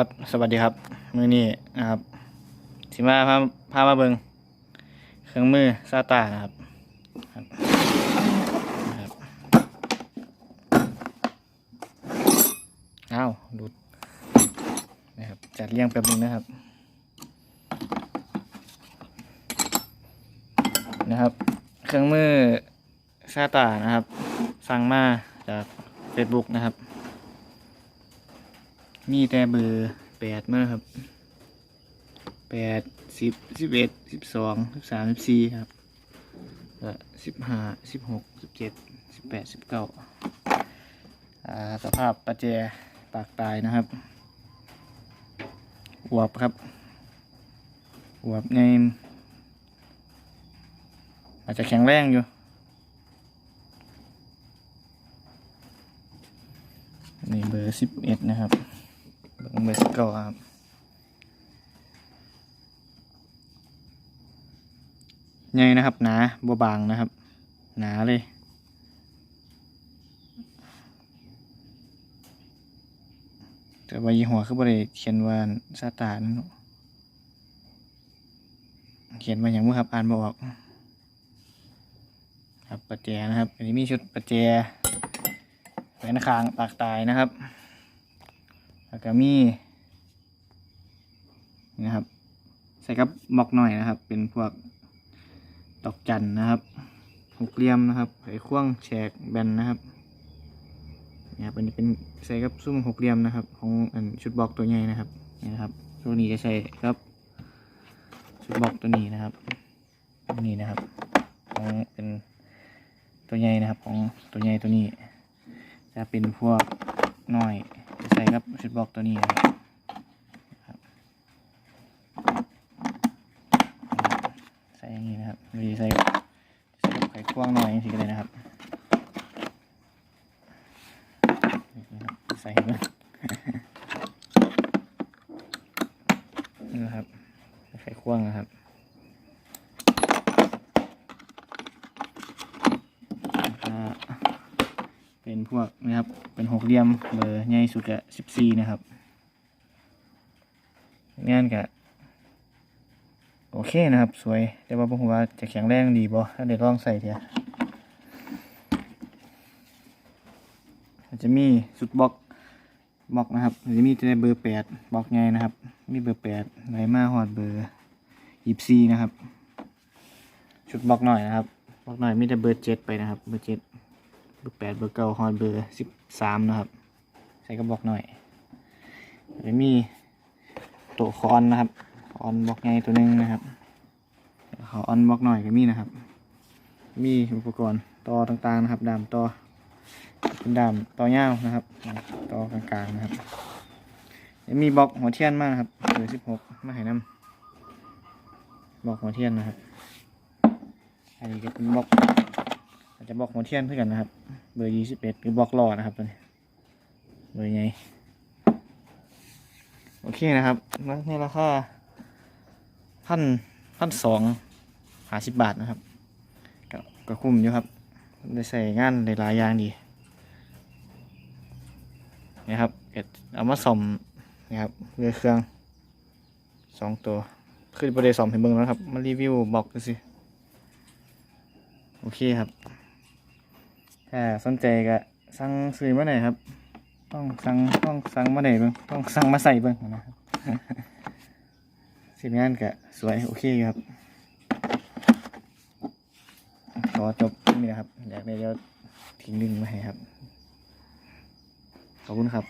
ครับสวัสดีครับมือนี้นะครับสิมาพาพามาเบิงเครื่องมือซาตานะครับครับนะครับอ้าวหลุดนะครับจัดเรียงแป๊บนึงนะครับ นะครับ เครื่องมือซาตานะครับ สั่งมาจาก Facebook นะครับ มีแต่เบอร์แปดมาครับแปดสิบสิบเอ็ดสิบสองสิบสามสิบสี่ครับสิบห้าสิบหกสิบเจ็ดสิบแปดสิบเก้าอ่าสภาพประแจปากตายนะครับอวบครับอวบในอาจจะแข็งแรงอยู่นี่เบอร์สิบเอ็ดนะครับ เบอร์เบอร์สิบเก้าครับใหญ่นะครับหนาบัวบางนะครับ หนาเลยแต่ว่ายี่ห้อคือบริเขียนว่าซาตานเขียนมาอย่างมื่อครับอ่านบอก ครับปัจแจนะครับ อันนี้มีชุดปัจแจแหวนคางปากตายนะครับ แล้วก็มีนะครับ ใส่กับหมอกหน่อยนะครับ เป็นพวกดอกจันนะครับหกเหลี่ยมนะครับไขควงแฉกแบนนะครับนี่ครับอันนี้เป็นใส่กับซุ้มหกเหลี่ยมนะครับ ของอันชุดบล็อกตัวใหญ่นะครับนี่นะครับตัวนี้จะใส่ครับชุดบล็อกตัวนี้นะครับตัวนี้นะครับของเป็นตัวใหญ่นะครับของตัวใหญ่ตัวนี้ จะเป็นพวกน้อย จะใส่กับชุดบล็อกตัวนี้นะครับใส่อย่างนี้นะครับหรือใส่ใส่ไข่ควงหน่อยอย่างนี้ก็ได้นะครับนี่นะครับใส่มานี่นะครับใส่ไข่ควงนะครับอ่า เป็นพวกนะครับเป็นหกเหลี่ยมเบอร์ใหญ่สุดกะสิบสี่นะครับงานกะโอเคนะครับ สวย แต่ว่าผมว่าจะแข็งแรงดีบ่ถ้าเดี๋ยวลองใส่เถอะจะมีสุดบล็อกบล็อกนะครับจะมีแต่เบอร์แปดบล็อกไงนะครับ มีเบอร์แปดไหลมาหอดเบอร์ยี่สิบสี่นะครับ ชุดบล็อกหน่อยนะครับบล็อกหน่อยมีแต่เบอร์เจ็ดไปนะครับ เบอร์เจ็ด เบอร์แปดเบอร์เก้าฮอนเบอร์สิบสามนะครับ ใส่กระบอกหน่อยแล้วมีตัวคอนนะครับคอนบล็อกไงตัวหนึงนะครับขอออนบล็อกหน่อยก็มีนะครับ มีอุปกรณ์ต่อต่างๆนะครับดามต่อเป็นดามต่อยาวนะครับต่อกลางๆนะครับแล้วมีบล็อกหัวเทียนมากนะครับเบอร์สิบหกมาให้น้ำบล็อกหัวเทียนนะครับ อันนี้ก็เป็นบล็อก อาจจะบอกหัวเทียนเพื่อกันนะครับ เบอร์ยี่สิบเอ็ดหรือบล็อกรอนะครับตัวนี้เบอร์ไงโอเคนะครับแล้วในราคาพันพันสองหาสิบบาทนะครับก็ก็คุ้มอยู่ครับได้ใส่งานหลายอย่างดีนะครับเอามาส่อมนะครับเรือเครื่องสองตัวคือบริษัทเห็นเบิ้งแล้วครับ มารีวิวบอกดูสิ โอเคครับ ถ้าสนใจก็สั่งซื้อมาไหนอยครับ ต้องสั่งต้องสั่งมาไหนอยเบ้างต้องสั่งมาใส่เบ้างนะครับสินงานก็สวยโอเคอยู่ครับขอจบนี่นะครับอยากได้เดี๋ยวทิ้งลิงก์มาให้ครับ ขอบคุณครับ